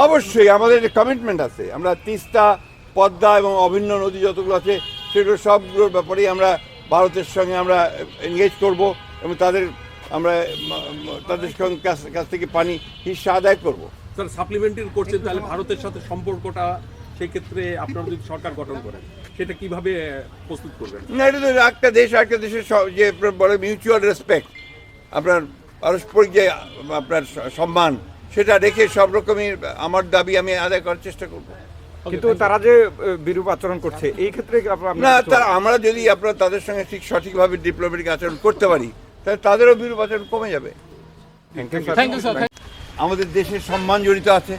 অবশ্যই আমাদের যে কমিটমেন্ট আছে আমরা তিস্তা পদ্মা এবং অভিন্ন নদী যতগুলো আছে সেগুলো সবগুলোর ব্যাপারেই আমরা ভারতের সঙ্গে আমরা এনগেজ করব এবং তাদের আমরা তাদের সঙ্গে কাছ কাছ থেকে পানি হিসা আদায় করব। স্যার সাপ্লিমেন্টারি করছেন তাহলে ভারতের সাথে সম্পর্কটা সেই ক্ষেত্রে আপনারা যদি সরকার গঠন করেন সেটা কীভাবে প্রস্তুত করবেন? না এটা তো একটা দেশ একটা দেশের যে বলে মিউচুয়াল রেসপেক্ট আপনার পারস্পরিক যে আপনার সম্মান সেটা রেখে সব রকমের আমার দাবি আমি আদায় করার চেষ্টা করব। কিন্তু তারা যে বিরূপ আচরণ করছে এই ক্ষেত্রে না আপনার কিছু- তা আমরা যদি আপনার তাদের সঙ্গে ঠিক সঠিকভাবে ডিপ্লোমেটিক আচরণ করতে পারি তাহলে তাদেরও বিরূপ আচরণ কমে যাবে. আমাদের দেশের সম্মান জড়িত আছে।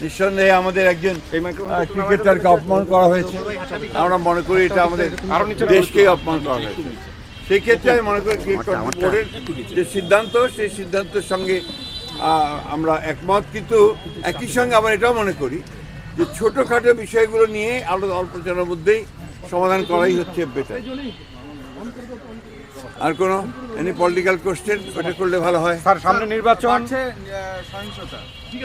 নিঃসন্দেহে আমাদের একজন ক্রিকেটারকে অপমান করা হয়েছে। আমরা মনে করি এটা আমাদের দেশকেই অপমান করা হয়েছে। সেই ক্ষেত্রে আমি মনে করি ক্রিকেট বোর্ডের যে সিদ্ধান্ত সেই সিদ্ধান্তের সঙ্গে আমরা একমত কিন্তু একই সঙ্গে আমরা এটাও মনে করি যে ছোটোখাটো বিষয়গুলো নিয়ে আলাদা অল্প জনের মধ্যেই সমাধান করাই হচ্ছে বেটার আর কোনো এনি পলিটিক্যাল কোশ্চেন ওটা করলে ভালো হয়। স্যার সামনে নির্বাচন। বাড়ছে আহ, সহিংসতা।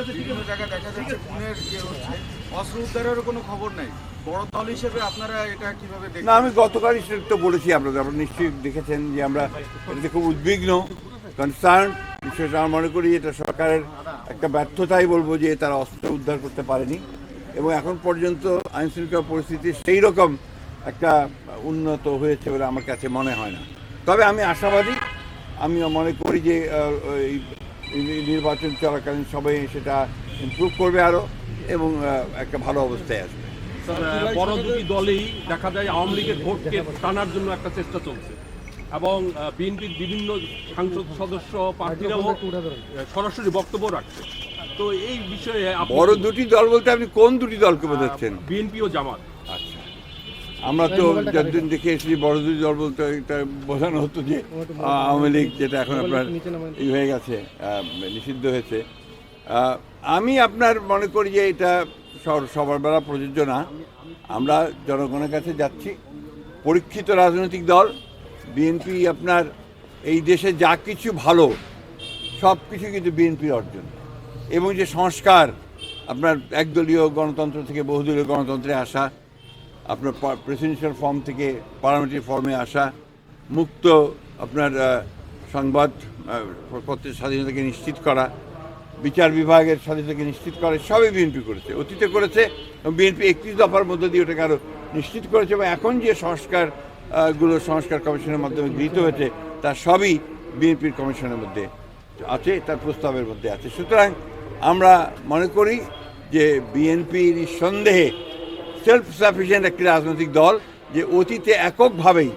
বিভিন্ন জায়গায় দেখা যাচ্ছে খুনের ইয়ে হচ্ছে। অস্ত্র উদ্ধারেরও কোনো খবর নেই। বড় দল হিসেবে আপনারা এটা কীভাবে না আমি গতকালই সেটা তো বলেছি আপনাদের আপনারা নিশ্চয়ই দেখেছেন যে আমরা এটাতে খুব উদ্বিগ্ন কনসার্ন বিশেষ আমরা মনে করি এটা সরকারের একটা ব্যর্থতাই বলব যে তারা অস্ত্র উদ্ধার করতে পারেনি। এবং এখন পর্যন্ত আইন শৃঙ্খলা পরিস্থিতি সেই রকম একটা উন্নত হয়েছে বলে আমার কাছে মনে হয় না। তবে আমি আশাবাদী আমি মনে করি যে নির্বাচন চলাকালীন সবাই সেটা ইম্প্রুভ করবে আরও এবং একটা ভালো অবস্থায় আসবে। বড় দুটি দলেই দেখা যায় আওয়ামী লীগের ভোটকে টানার জন্য একটা চেষ্টা চলছে। এবং বিএনপির বিভিন্ন সাংসদ সদস্য প্রার্থীরাও সরাসরি বক্তব্য রাখছে। তো এই বিষয়ে বড় দুটি দল বলতে আপনি কোন দুটি দলকে বোঝাচ্ছেন? বিএনপি ও জামাত। আচ্ছা। আমরা তো যতদিন দেখে এসেছি বড় দুটি দল বলতে এটা বোঝানো হতো যে আওয়ামী লীগ যেটা এখন আপনার ই হয়ে গেছে নিষিদ্ধ হয়েছে। আমি আপনার মনে করি যে এটা সবার বেলা প্রযোজ্য না। আমরা জনগণের কাছে যাচ্ছি পরীক্ষিত রাজনৈতিক দল বিএনপি আপনার এই দেশে যা কিছু ভালো, সব কিছু কিন্তু বিএনপির অর্জন। এবং যে সংস্কার, আপনার একদলীয় গণতন্ত্র থেকে বহুদলীয় গণতন্ত্রে আসা, আপনার প্রেসিডেন্সিয়াল ফর্ম থেকে পার্লামেন্টারি ফর্মে আসা, মুক্ত আপনার সংবাদ পত্রের স্বাধীনতাকে নিশ্চিত করা, বিচার বিভাগের স্বাধীনতাকে নিশ্চিত করা, সবই বিএনপি করেছে। অতীতে করেছে এবং বিএনপি একত্রিশ দফার মধ্য দিয়ে ওটাকে আরও নিশ্চিত করেছে এবং এখন যে সংস্কার গুলো সংস্কার কমিশনের মাধ্যমে গৃহীত হয়েছে, তা সবই বিএনপির কমিশনের মধ্যে আছে, তার প্রস্তাবের মধ্যে আছে। সুতরাং আমরা মনে করি যে বিএনপি নিঃসন্দেহে সেলফ সাফিসিয়েন্ট একটি রাজনৈতিক দল যে অতীতে এককভাবেই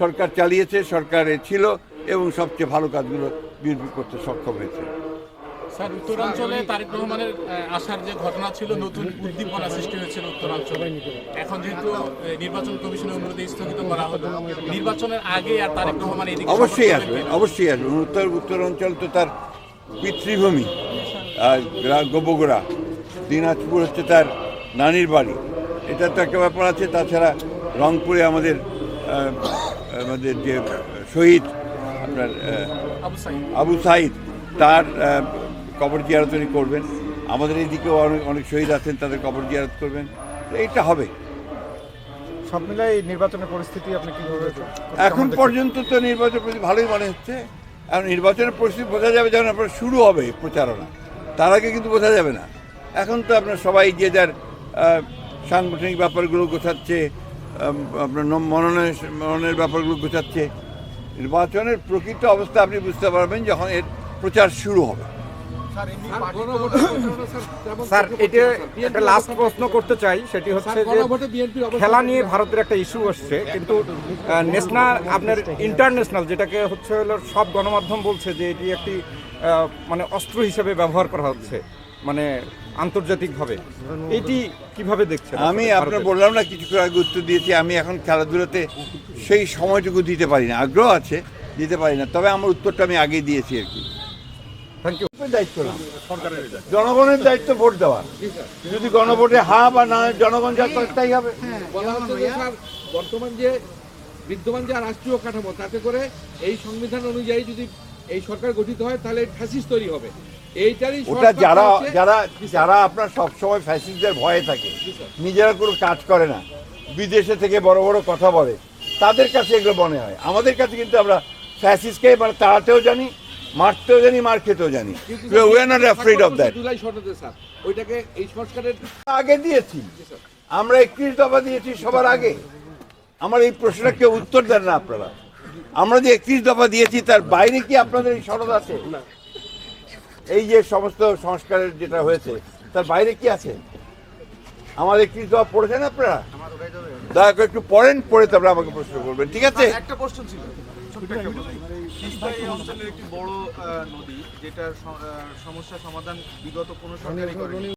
সরকার চালিয়েছে, সরকারে ছিল এবং সবচেয়ে ভালো কাজগুলো বিএনপি করতে সক্ষম হয়েছে। স্যার উত্তরাঞ্চলে তারেক রহমানের আসার যে ঘটনা ছিল নতুন উদ্দীপনা সৃষ্টি হয়েছিল উত্তরাঞ্চলে। এখন যেহেতু নির্বাচন কমিশনের অনুরোধে স্থগিত করা হলো নির্বাচনের আগে আর তারেক রহমান এদিকে অবশ্যই আসবে অবশ্যই আসবে। উত্তর উত্তরাঞ্চল তো তার পিতৃভূমি। গোবগোড়া। দিনাজপুর হচ্ছে তার নানির বাড়ি। এটা তো একটা ব্যাপার আছে। তাছাড়া রংপুরে আমাদের আমাদের যে শহীদ আপনার আবু সাইদ। তার কবর জিয়ারত উনি করবেন। আমাদের এইদিকেও অনেক অনেক শহীদ আছেন তাদের কবর জিয়ারত করবেন। এইটা হবে। সব মিলাই এই নির্বাচনের পরিস্থিতি আপনি কীভাবে এখন পর্যন্ত তো নির্বাচন পরিস্থিতি ভালোই মনে হচ্ছে। এখন নির্বাচনের পরিস্থিতি বোঝা যাবে যখন আপনার শুরু হবে প্রচারণা। তার আগে কিন্তু বোঝা যাবে না। এখন তো আপনার সবাই যে যার সাংগঠনিক ব্যাপারগুলো গোছাচ্ছে আপনার মনোনয়ন মনোনয়নের ব্যাপারগুলো গোছাচ্ছে। নির্বাচনের প্রকৃত অবস্থা আপনি বুঝতে পারবেন যখন এর প্রচার শুরু হবে। স্যার এটা একটা লাস্ট প্রশ্ন করতে চাই সেটি হচ্ছে যে খেলা নিয়ে ভারতের একটা ইস্যু আসছে কিন্তু ন্যাশনাল আপনার ইন্টারন্যাশনাল যেটাকে হচ্ছে হলো সব গণমাধ্যম বলছে যে এটি একটি মানে অস্ত্র হিসেবে ব্যবহার করা হচ্ছে মানে আন্তর্জাতিকভাবে। এটি কীভাবে দেখছেন আমি আপনার বললাম না কিছু আগে উত্তর দিয়েছি আমি এখন খেলাধুলাতে সেই সময়টুকু দিতে পারি না আগ্রহ আছে দিতে পারি না তবে আমার উত্তরটা আমি আগেই দিয়েছি আর কি। থ্যাংক ইউ দায়িত্ব না। জনগণের দায়িত্ব ভোট দেওয়া। যদি গণভোটে হা বা না জনগণ যা করে তাই হবে। বলা হচ্ছে যে বর্তমান যে বিদ্যমান যে রাষ্ট্রীয় কাঠামো তাতে করে এই সংবিধান অনুযায়ী যদি এই সরকার গঠিত হয় তাহলে ফ্যাসিস্ট তৈরি হবে। এইটারই ওটা যারা যারা যারা আপনার সবসময় ফ্যাসিস্টদের ভয়ে থাকে নিজেরা কোনো কাজ করে না বিদেশে থেকে বড় বড় কথা বলে তাদের কাছে এগুলো মনে হয়। আমাদের কাছে কিন্তু আমরা ফ্যাসিস্টকে মানে তাড়াতেও জানি মারতেও জানি মার খেতেও জানি we are not afraid of that ওইটাকে এই সংস্কারের আগে দিয়েছি। আমরা একত্রিশ দফা দিয়েছি সবার আগে। আমার এই প্রশ্নটা কেউ উত্তর দেন না আপনারা। আমরা যে একত্রিশ দফা দিয়েছি তার বাইরে কি আপনাদের এই সনদ আছে? এই যে সমস্ত সংস্কারের যেটা হয়েছে তার বাইরে কি আছে? আমাদের একত্রিশ দফা পড়েছেন আপনারা? দয়া করে একটু পড়েন পড়ে তারপরে আমাকে প্রশ্ন করবেন ঠিক আছে? একটা প্রশ্ন ছিল। অঞ্চলের একটি বড় নদী যেটার সমস্যা সমাধান বিগত কোনো সরকারই